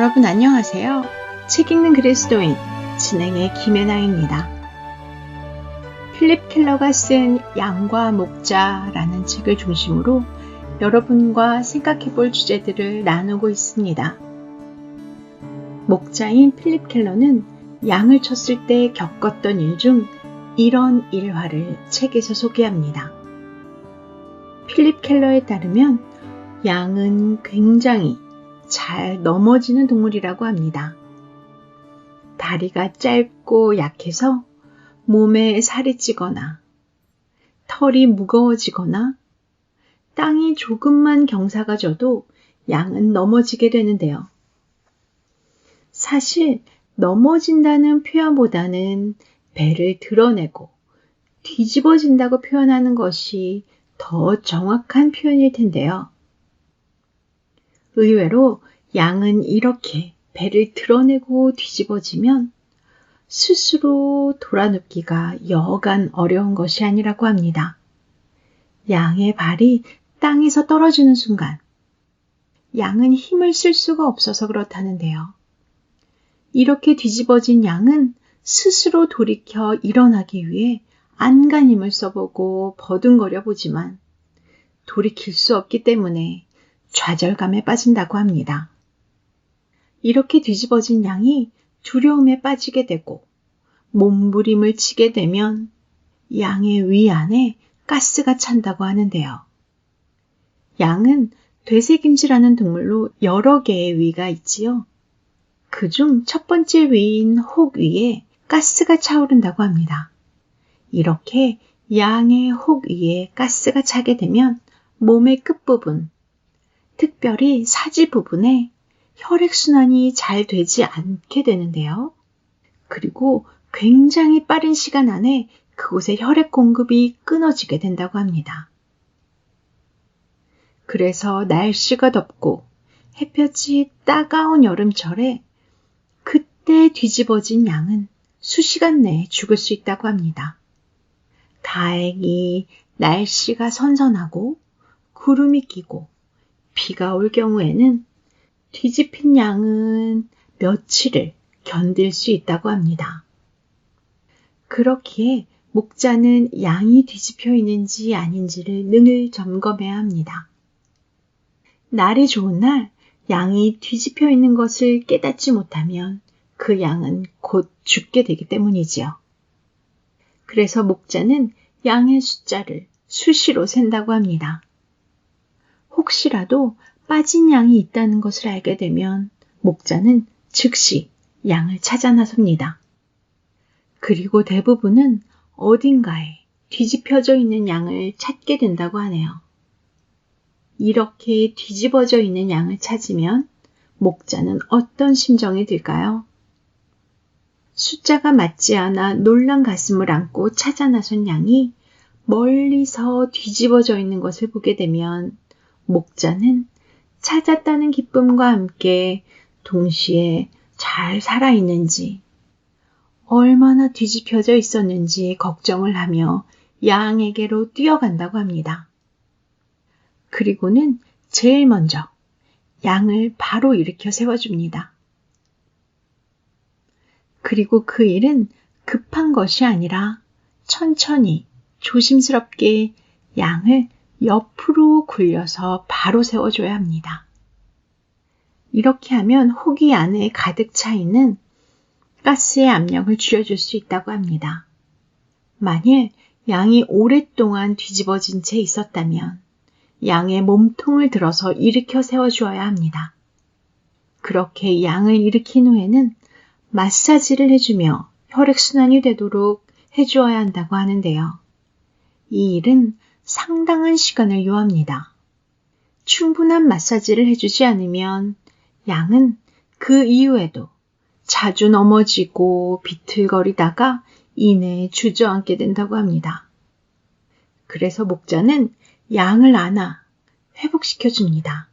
여러분 안녕하세요. 책 읽는 그리스도인 진행의 김혜나입니다. 필립 켈러가 쓴 양과 목자라는 책을 중심으로 여러분과 생각해 볼 주제들을 나누고 있습니다. 목자인 필립 켈러는 양을 쳤을 때 겪었던 일 중 이런 일화를 책에서 소개합니다. 필립 켈러에 따르면 양은 굉장히 잘 넘어지는 동물이라고 합니다. 다리가 짧고 약해서 몸에 살이 찌거나 털이 무거워지거나 땅이 조금만 경사가 져도 양은 넘어지게 되는데요. 사실 넘어진다는 표현보다는 배를 드러내고 뒤집어진다고 표현하는 것이 더 정확한 표현일 텐데요. 의외로 양은 이렇게 배를 드러내고 뒤집어지면 스스로 돌아눕기가 여간 어려운 것이 아니라고 합니다. 양의 발이 땅에서 떨어지는 순간 양은 힘을 쓸 수가 없어서 그렇다는데요. 이렇게 뒤집어진 양은 스스로 돌이켜 일어나기 위해 안간힘을 써보고 버둥거려 보지만 돌이킬 수 없기 때문에 좌절감에 빠진다고 합니다. 이렇게 뒤집어진 양이 두려움에 빠지게 되고 몸부림을 치게 되면 양의 위 안에 가스가 찬다고 하는데요. 양은 되새김질하는 동물로 여러 개의 위가 있지요. 그 중 첫 번째 위인 혹 위에 가스가 차오른다고 합니다. 이렇게 양의 혹 위에 가스가 차게 되면 몸의 끝부분, 특별히 사지 부분에 혈액순환이 잘 되지 않게 되는데요. 그리고 굉장히 빠른 시간 안에 그곳에 혈액 공급이 끊어지게 된다고 합니다. 그래서 날씨가 덥고 햇볕이 따가운 여름철에 그때 뒤집어진 양은 수시간 내에 죽을 수 있다고 합니다. 다행히 날씨가 선선하고 구름이 끼고 비가 올 경우에는 뒤집힌 양은 며칠을 견딜 수 있다고 합니다. 그렇기에 목자는 양이 뒤집혀 있는지 아닌지를 늘 점검해야 합니다. 날이 좋은 날 양이 뒤집혀 있는 것을 깨닫지 못하면 그 양은 곧 죽게 되기 때문이지요. 그래서 목자는 양의 숫자를 수시로 센다고 합니다. 혹시라도 빠진 양이 있다는 것을 알게 되면 목자는 즉시 양을 찾아 나섭니다. 그리고 대부분은 어딘가에 뒤집혀져 있는 양을 찾게 된다고 하네요. 이렇게 뒤집어져 있는 양을 찾으면 목자는 어떤 심정이 들까요? 숫자가 맞지 않아 놀란 가슴을 안고 찾아 나선 양이 멀리서 뒤집어져 있는 것을 보게 되면 목자는 찾았다는 기쁨과 함께 동시에 잘 살아있는지, 얼마나 뒤집혀져 있었는지 걱정을 하며 양에게로 뛰어간다고 합니다. 그리고는 제일 먼저 양을 바로 일으켜 세워줍니다. 그리고 그 일은 급한 것이 아니라 천천히 조심스럽게 양을 옆으로 굴려서 바로 세워줘야 합니다. 이렇게 하면 호기 안에 가득 차 있는 가스의 압력을 줄여줄 수 있다고 합니다. 만일 양이 오랫동안 뒤집어진 채 있었다면 양의 몸통을 들어서 일으켜 세워주어야 합니다. 그렇게 양을 일으킨 후에는 마사지를 해주며 혈액순환이 되도록 해주어야 한다고 하는데요. 이 일은 상당한 시간을 요합니다. 충분한 마사지를 해주지 않으면 양은 그 이후에도 자주 넘어지고 비틀거리다가 이내에 주저앉게 된다고 합니다. 그래서 목자는 양을 안아 회복시켜줍니다.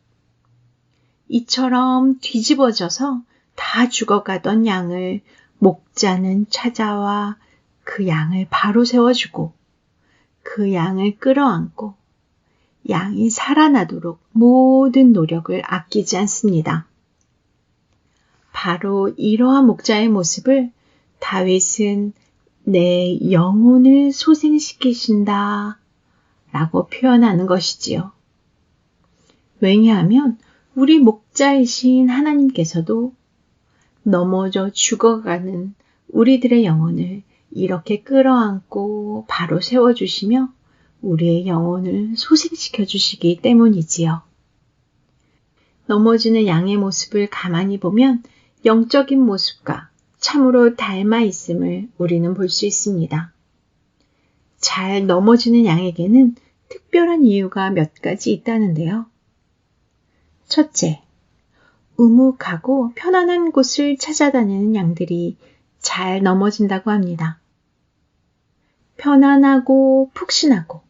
이처럼 뒤집어져서 다 죽어가던 양을 목자는 찾아와 그 양을 바로 세워주고 그 양을 끌어안고 양이 살아나도록 모든 노력을 아끼지 않습니다. 바로 이러한 목자의 모습을 다윗은 내 영혼을 소생시키신다 라고 표현하는 것이지요. 왜냐하면 우리 목자이신 하나님께서도 넘어져 죽어가는 우리들의 영혼을 이렇게 끌어안고 바로 세워주시며 우리의 영혼을 소생시켜 주시기 때문이지요. 넘어지는 양의 모습을 가만히 보면 영적인 모습과 참으로 닮아 있음을 우리는 볼 수 있습니다. 잘 넘어지는 양에게는 특별한 이유가 몇 가지 있다는데요. 첫째, 우묵하고 편안한 곳을 찾아다니는 양들이 잘 넘어진다고 합니다. 편안하고 푹신하고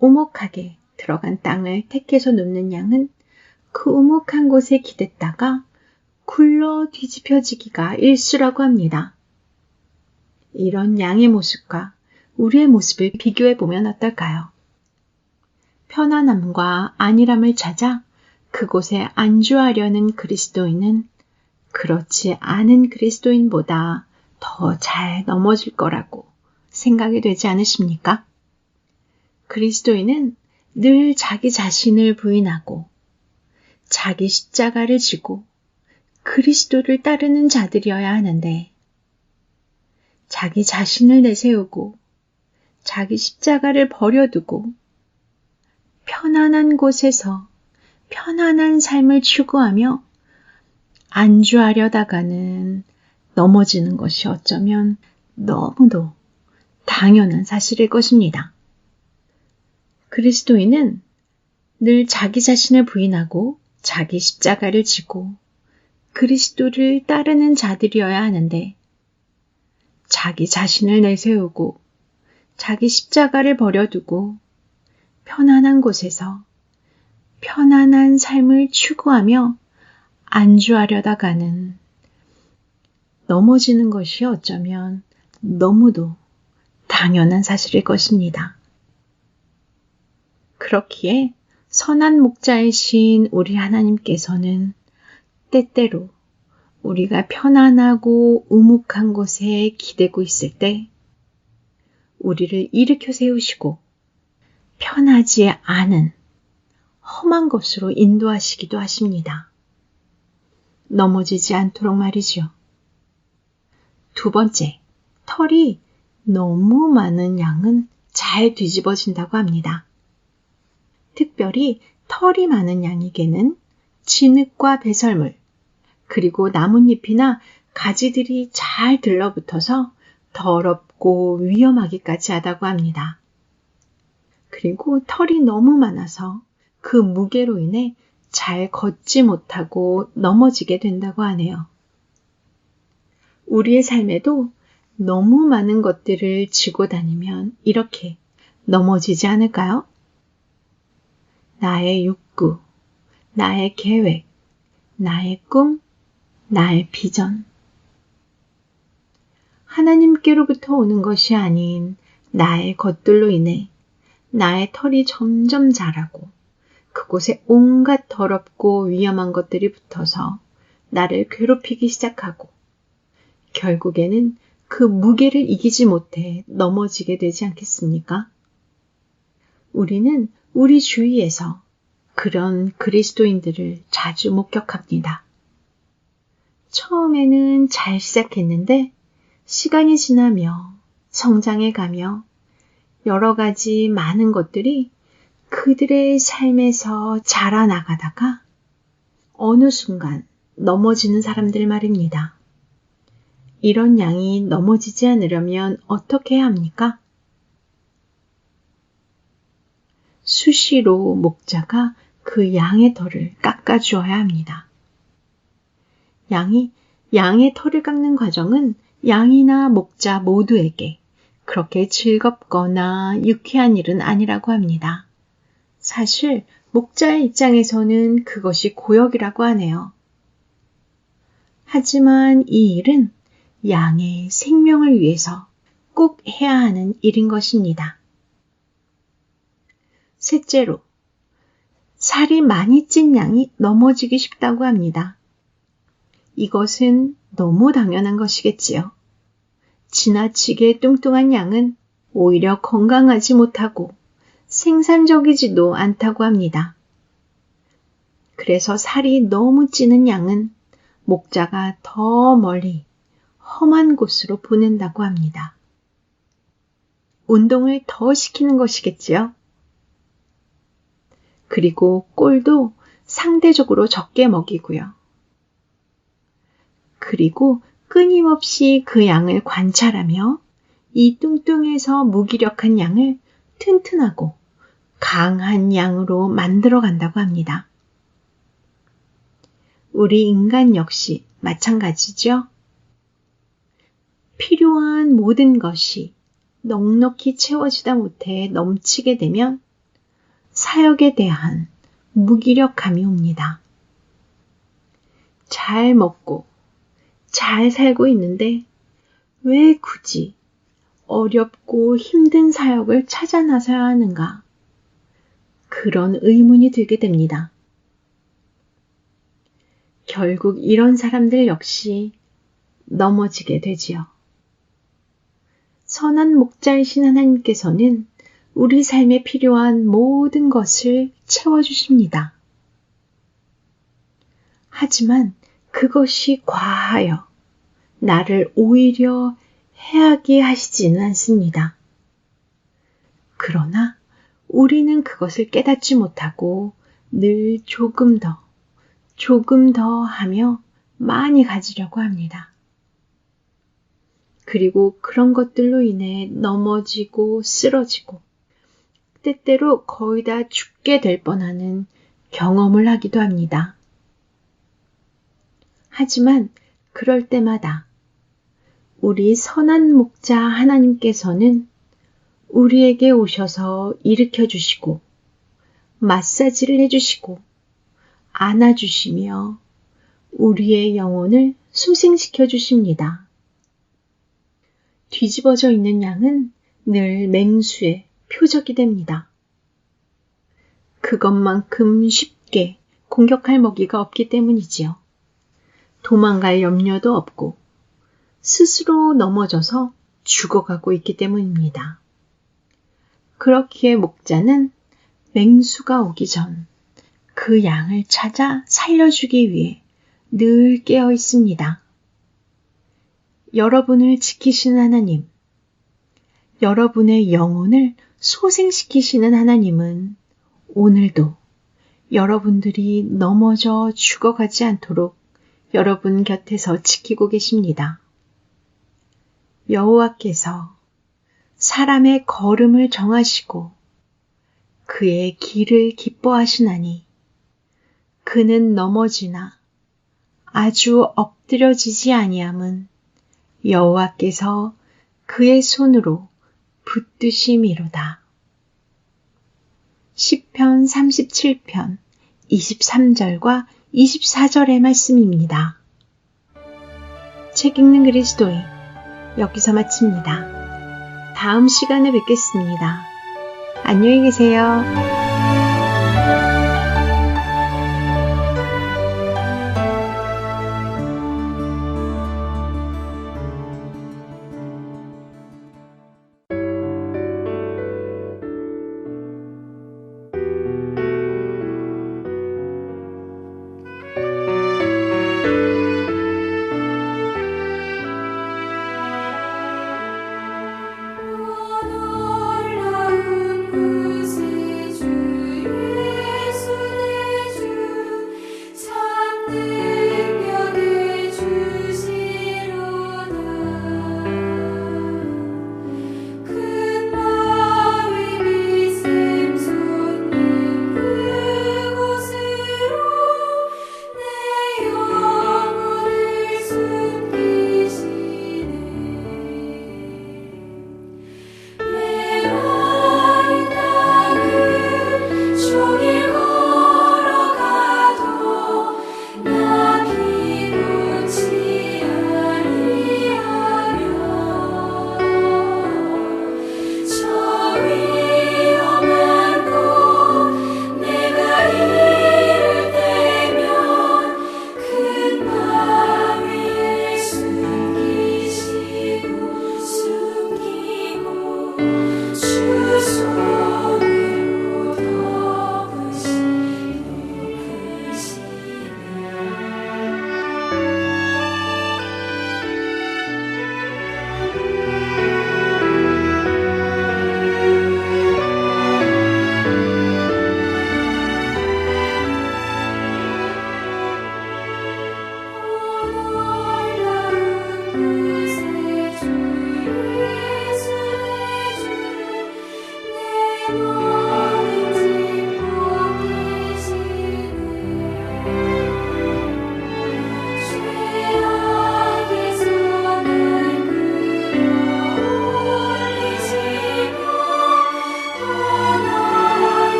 오목하게 들어간 땅을 택해서 눕는 양은 그 오목한 곳에 기댔다가 굴러 뒤집혀지기가 일수라고 합니다. 이런 양의 모습과 우리의 모습을 비교해 보면 어떨까요? 편안함과 안일함을 찾아 그곳에 안주하려는 그리스도인은 그렇지 않은 그리스도인보다 더 잘 넘어질 거라고 생각이 되지 않으십니까? 그리스도인은 늘 자기 자신을 부인하고 자기 십자가를 지고 그리스도를 따르는 자들이어야 하는데 자기 자신을 내세우고 자기 십자가를 버려두고 편안한 곳에서 편안한 삶을 추구하며 안주하려다가는 넘어지는 것이 어쩌면 너무도 당연한 사실일 것입니다. 그리스도인은 늘 자기 자신을 부인하고 자기 십자가를 지고 그리스도를 따르는 자들이어야 하는데 자기 자신을 내세우고 자기 십자가를 버려두고 편안한 곳에서 편안한 삶을 추구하며 안주하려다 가는 넘어지는 것이 어쩌면 너무도 당연한 사실일 것입니다. 그렇기에 선한 목자이신 우리 하나님께서는 때때로 우리가 편안하고 우묵한 곳에 기대고 있을 때 우리를 일으켜 세우시고 편하지 않은 험한 곳으로 인도하시기도 하십니다. 넘어지지 않도록 말이죠. 두 번째, 털이 너무 많은 양은 잘 뒤집어진다고 합니다. 특별히 털이 많은 양에게는 진흙과 배설물, 그리고 나뭇잎이나 가지들이 잘 들러붙어서 더럽고 위험하기까지 하다고 합니다. 그리고 털이 너무 많아서 그 무게로 인해 잘 걷지 못하고 넘어지게 된다고 하네요. 우리의 삶에도 너무 많은 것들을 지고 다니면 이렇게 넘어지지 않을까요? 나의 욕구, 나의 계획, 나의 꿈, 나의 비전. 하나님께로부터 오는 것이 아닌 나의 것들로 인해 나의 털이 점점 자라고 그곳에 온갖 더럽고 위험한 것들이 붙어서 나를 괴롭히기 시작하고 결국에는 그 무게를 이기지 못해 넘어지게 되지 않겠습니까? 우리는 우리 주위에서 그런 그리스도인들을 자주 목격합니다. 처음에는 잘 시작했는데 시간이 지나며 성장해 가며 여러 가지 많은 것들이 그들의 삶에서 자라나가다가 어느 순간 넘어지는 사람들 말입니다. 이런 양이 넘어지지 않으려면 어떻게 해야 합니까? 수시로 목자가 그 양의 털을 깎아주어야 합니다. 양이 양의 털을 깎는 과정은 양이나 목자 모두에게 그렇게 즐겁거나 유쾌한 일은 아니라고 합니다. 사실 목자의 입장에서는 그것이 고역이라고 하네요. 하지만 이 일은 양의 생명을 위해서 꼭 해야 하는 일인 것입니다. 셋째로, 살이 많이 찐 양이 넘어지기 쉽다고 합니다. 이것은 너무 당연한 것이겠지요. 지나치게 뚱뚱한 양은 오히려 건강하지 못하고 생산적이지도 않다고 합니다. 그래서 살이 너무 찌는 양은 목자가 더 멀리 험한 곳으로 보낸다고 합니다. 운동을 더 시키는 것이겠지요. 그리고 꼴도 상대적으로 적게 먹이고요. 그리고 끊임없이 그 양을 관찰하며 이 뚱뚱해서 무기력한 양을 튼튼하고 강한 양으로 만들어 간다고 합니다. 우리 인간 역시 마찬가지죠. 필요한 모든 것이 넉넉히 채워지다 못해 넘치게 되면 사역에 대한 무기력함이 옵니다. 잘 먹고 잘 살고 있는데 왜 굳이 어렵고 힘든 사역을 찾아 나서야 하는가? 그런 의문이 들게 됩니다. 결국 이런 사람들 역시 넘어지게 되지요. 선한 목자이신 하나님께서는 우리 삶에 필요한 모든 것을 채워주십니다. 하지만 그것이 과하여 나를 오히려 해하게 하시지는 않습니다. 그러나 우리는 그것을 깨닫지 못하고 늘 조금 더, 조금 더 하며 많이 가지려고 합니다. 그리고 그런 것들로 인해 넘어지고 쓰러지고 때때로 거의 다 죽게 될 뻔하는 경험을 하기도 합니다. 하지만 그럴 때마다 우리 선한 목자 하나님께서는 우리에게 오셔서 일으켜 주시고 마사지를 해 주시고 안아 주시며 우리의 영혼을 소생시켜 주십니다. 뒤집어져 있는 양은 늘 맹수의 표적이 됩니다. 그것만큼 쉽게 공격할 먹이가 없기 때문이지요. 도망갈 염려도 없고 스스로 넘어져서 죽어가고 있기 때문입니다. 그렇기에 목자는 맹수가 오기 전 그 양을 찾아 살려주기 위해 늘 깨어 있습니다. 여러분을 지키시는 하나님, 여러분의 영혼을 소생시키시는 하나님은 오늘도 여러분들이 넘어져 죽어가지 않도록 여러분 곁에서 지키고 계십니다. 여호와께서 사람의 걸음을 정하시고 그의 길을 기뻐하시나니 그는 넘어지나 아주 엎드려지지 아니함은 여호와께서 그의 손으로 붙드심이로다. 10편 37편 23절과 24절의 말씀입니다. 책 읽는 그리스도인 여기서 마칩니다. 다음 시간에 뵙겠습니다. 안녕히 계세요.